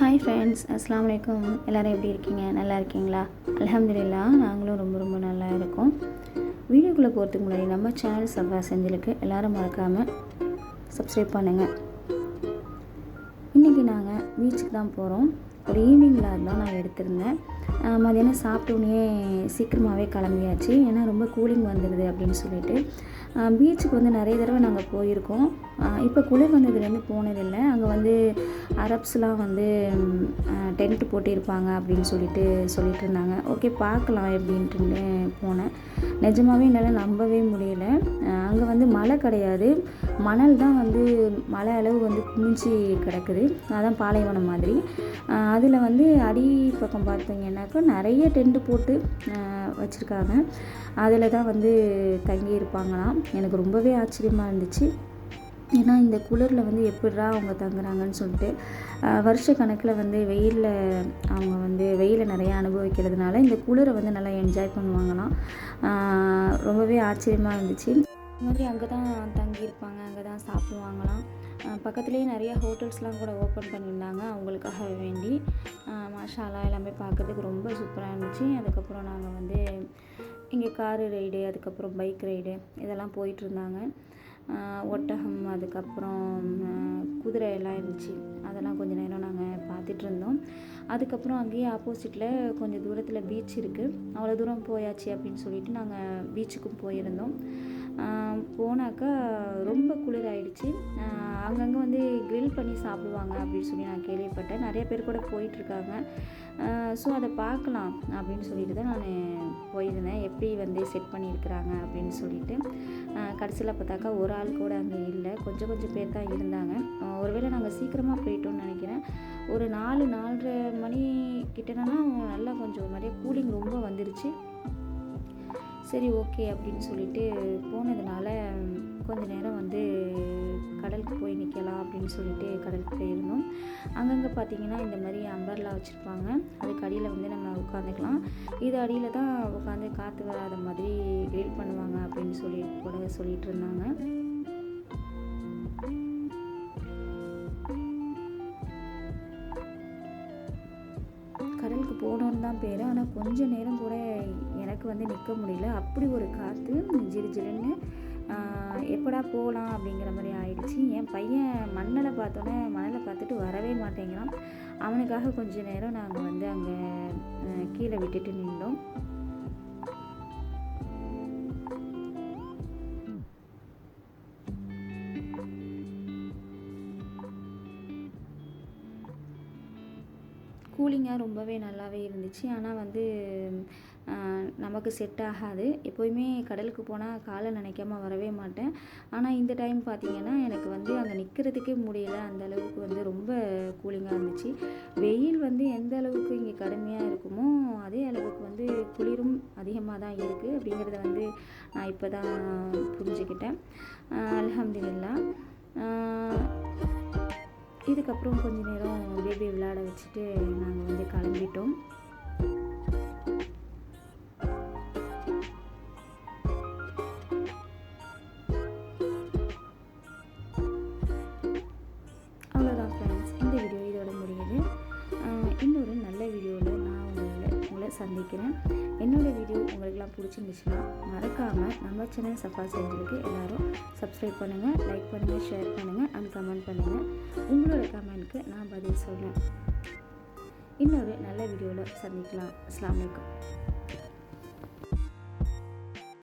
Hi friends அஸ்லாம் வலைக்கம் எல்லோரும் எப்படி இருக்கீங்க? நல்லா இருக்கீங்களா? அலமதுல்லா நாங்களும் ரொம்ப ரொம்ப நல்லா இருக்கோம். வீடியோக்குள்ளே போகிறதுக்கு முன்னாடி நம்ம சேனல் சஃபா செஞ்சிருக்கு எல்லோரும் மறக்காமல் சப்ஸ்கிரைப் பண்ணுங்கள் இன்றைக்கி நாங்கள் பீச்சுக்கு தான் போகிறோம் ஒரு ஈவினிங் விளாட் தான் நான் எடுத்திருந்தேன். மதியானம் சாப்பிட்டோன்னே சீக்கிரமாகவே கிளம்பியாச்சு. ஏன்னா ரொம்ப கூலிங் வந்துடுது அப்படின்னு சொல்லிட்டு. பீச்சுக்கு வந்து நிறைய தடவை நாங்கள் போயிருக்கோம். இப்போ குளிர் வந்ததுலேருந்து போனதில்லை. அங்கே வந்து அரப்ஸ்லாம் வந்து டென்ட் போட்டிருப்பாங்க அப்படின்னு சொல்லிட்டு சொல்லிட்டு இருந்தாங்க ஓகே பார்க்கலாம் எப்படின்ட்டு போனேன். நிஜமாகவே என்னால் நம்பவே முடியல. அங்கே வந்து மழை கிடையாது. மணல் தான் வந்து மழை அளவு வந்து குமிஞ்சி கிடக்குது. அதான் பாலைவனம் மாதிரி. அதில் வந்து அடி பக்கம் பார்த்தீங்கன்னாக்கா நிறைய டென்ட்டு போட்டு வச்சுருக்காங்க. அதில் தான் வந்து தங்கி இருப்பாங்களாம். எனக்கு ரொம்பவே ஆச்சரியமாக இருந்துச்சு. ஏன்னா இந்த குளிரில் வந்து எப்படிரா அவங்க தங்குறாங்கன்னு சொல்லிட்டு வருஷ கணக்கில் வந்து வெயிலில் அவங்க வந்து வெயிலை நிறையா அனுபவிக்கிறதுனால இந்த குளிரை வந்து நல்லா என்ஜாய் பண்ணுவாங்களாம். ரொம்பவே ஆச்சரியமாக இருந்துச்சு. இந்த மாதிரி அங்கே தான் தங்கியிருப்பாங்க அங்கே தான் சாப்பிடுவாங்களாம் பக்கத்துலேயே நிறைய ஹோட்டல்ஸ்லாம் கூட ஓப்பன் பண்ணியிருந்தாங்க அவங்களுக்காக வேண்டி. ஆஹ் மாஷாலா எல்லாமே பார்க்கறதுக்கு ரொம்ப சூப்பராக இருந்துச்சு. அதுக்கப்புறம் நாங்கள் வந்து இங்கே காரு ரைடு அதுக்கப்புறம் பைக் ரைடு இதெல்லாம் போயிட்டுருந்தாங்க ஒட்டகம் அதுக்கப்புறம் குதிரை எல்லாம் இருந்துச்சு. அதெல்லாம் கொஞ்சம் நேரம் நாங்கள் பார்த்துட்டு இருந்தோம். அதுக்கப்புறம் அங்கேயே ஆப்போசிட்டில் கொஞ்சம் தூரத்தில் பீச் இருக்குது அவ்வளோ தூரம் போயாச்சு அப்படின்னு சொல்லிட்டு நாங்கள் பீச்சுக்கும் போயிருந்தோம். போனாக்கா ரொம்ப குளிர் ஆயிடுச்சு அங்கங்கே வந்து க்ரில் பண்ணி சாப்பிடுவாங்க அப்படின்னு சொல்லி நான் கேள்விப்பட்டேன். நிறைய பேர் கூட போயிட்டுருக்காங்க. ஸோ அதை பார்க்கலாம் அப்படின்னு சொல்லிட்டு தான் நான் போயிருந்தேன். எப்படி வந்து செட் பண்ணியிருக்கிறாங்க அப்படின்னு சொல்லிட்டு. கடைசியில் பார்த்தாக்கா ஒரு ஆள் கூட அங்கே இல்லை. கொஞ்சம் கொஞ்சம் பேர் தான் இருந்தாங்க. ஒருவேளை நாங்கள் சீக்கிரமாக போயிட்டோம்னு நினைக்கிறேன். ஒரு நாலு நாலரை மணி கிட்டனா நல்லா கொஞ்சம் நிறைய கூலிங் ரொம்ப வந்துருச்சு. சரி ஓகே அப்படின்னு சொல்லிட்டு போனதுனால கொஞ்ச நேரம் வந்து கடலுக்கு போய் நிற்கலாம் அப்படின்னு சொல்லிட்டு கடலுக்கு போயிருந்தோம். அங்கங்கே பார்த்தீங்கன்னா இந்த மாதிரி அம்பர்லாம் வச்சுருப்பாங்க. அதுக்கு அடியில் வந்து நம்ம உட்காந்துக்கலாம் இது அடியில் தான் உட்காந்து காற்று வராத மாதிரி கிரில் பண்ணுவாங்க அப்படின்னு சொல்லி கூட சொல்லிகிட்டு இருந்தாங்க. கடலுக்கு போனோன்னு தான் பேர். ஆனால் கொஞ்ச நேரம் கூட எனக்கு வந்து நிற்க முடியல. அப்படி ஒரு காற்று ஜிலு ஜிலுன்னு ஆஹ் எப்படா போகலாம் அப்படிங்கிற மாதிரி ஆயிடுச்சு. என் பையன் மண்ணலை பார்த்தோன்னே மணலை பார்த்துட்டு வரவே மாட்டேங்கிறான். அவனுக்காக கொஞ்ச நேரம் நாங்கள் வந்து அங்கே கீழே விட்டுட்டு நின்றோம். கூலிங்காக ரொம்பவே நல்லாவே இருந்துச்சு. ஆனால் வந்து நமக்கு செட் ஆகாது. எப்போயுமே கடலுக்கு போனால் காலை நினைக்காம வரவே மாட்டேன். ஆனால் இந்த டைம் பார்த்திங்கன்னா எனக்கு வந்து அங்கே நிற்கிறதுக்கே முடியல. அந்த அளவுக்கு வந்து ரொம்ப கூலிங்காக இருந்துச்சு. வெயில் வந்து எந்த அளவுக்கு இங்கே கடுமையாக இருக்குமோ அதே அளவுக்கு வந்து குளிரும் அதிகமாக தான் இருக்குது அப்படிங்கிறத வந்து நான் இப்போ தான் புரிஞ்சுக்கிட்டேன் அலமதுல்லா இதுக்கப்புறம் கொஞ்ச நேரம் பேபி விளையாட வச்சுட்டு நாங்கள் வந்து கிளம்பிட்டோம். சந்திக்கிறேன். என்னோடய வீடியோ உங்களுக்குலாம் பிடிச்சிருந்துச்சுன்னா மறக்காமல் நம்ம சேனல் சஃபா செஞ்சுருக்கு எல்லோரும் சப்ஸ்கிரைப் பண்ணுங்கள் லைக் பண்ணுங்கள் ஷேர் பண்ணுங்கள் அண்ட் கமெண்ட் பண்ணுங்கள் உங்களோட கமெண்ட்க்கு நான் பதில் சொல்கிறேன் இன்னொரு நல்ல வீடியோவில் சந்திக்கலாம். அஸ்லாம் வலைக்கம்